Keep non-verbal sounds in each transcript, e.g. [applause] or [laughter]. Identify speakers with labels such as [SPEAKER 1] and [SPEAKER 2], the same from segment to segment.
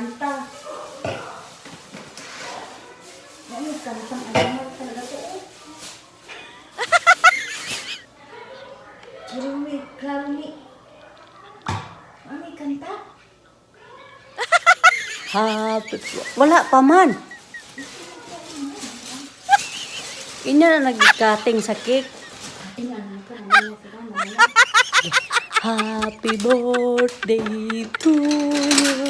[SPEAKER 1] kanta. May kantang ano talaga to eh. [laughs] Jeremy, Clarny. Mami, kanta. [laughs]
[SPEAKER 2] Happy... Wala pa man. Ina na nagkating sa cake. [laughs] Happy birthday to you.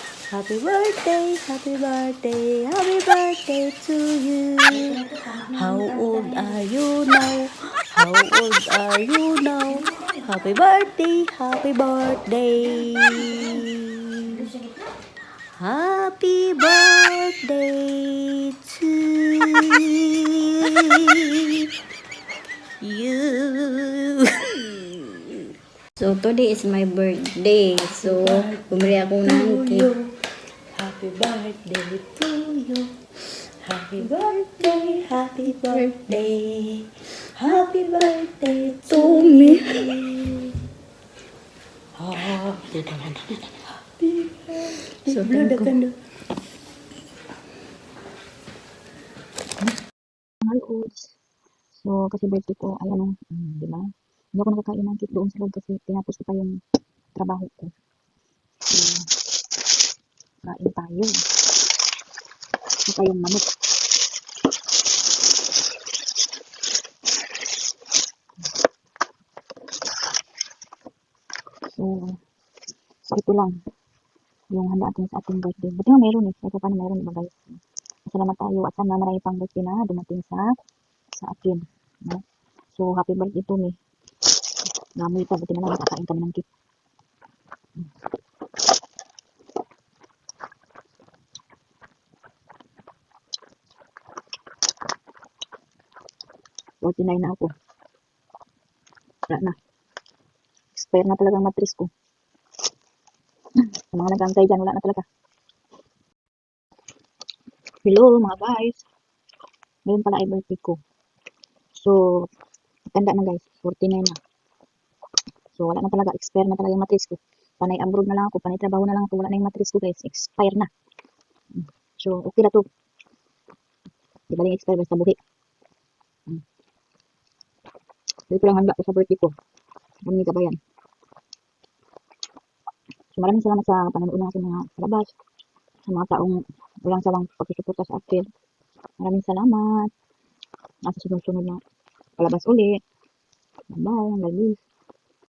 [SPEAKER 2] Happy birthday, happy birthday, happy birthday to you. How old are you now? How old are you now? Happy birthday, happy birthday. Happy birthday to you. So, today is my birthday. So, bumili ako ng cake. Happy birthday to you. Happy birthday, happy birthday. Happy birthday to me. Happy birthday. So, blood ka Mahal oats. So, kasi birthday ko, ay ano, mm, di ba? Hindi ako nakakain ng cake doon sa loob kasi tinapos ko pa yung trabaho ko. So, kain tayo. Saka yung manok. So, so ito lang yung handa natin sa ating birthday. Buti nga meron eh. Kahit pa paano meron diba guys. Masalamat tayo at sana marami pang birthday na dumating sa sa akin. No? So, happy birthday to me. Namoy pa, buti na lang kakain kami ng cake. Forty-nine na ako. Wala na. Expire na talaga ang matris ko. Mga nagantay dyan, wala na talaga. Hello mga guys. Ngayon pala ay birthday ko. So, tanda na guys, 49 na. So, wala na talaga, expire na talaga yung matris ko. Panay abroad na lang ako, panay trabaho na lang ako, wala na yung matris ko guys, expire na. So, okay na to. Di ba yung expire basta buhi. Dito lang handa ko sa birthday ko. Kami kabayan. So, maraming salamat sa panonood ng aking mga palabas. Sa mga taong walang sawang pagsusuporta sa akin. Maraming salamat. Nasa sunod-sunod na palabas uli. Bye-bye. Hanggang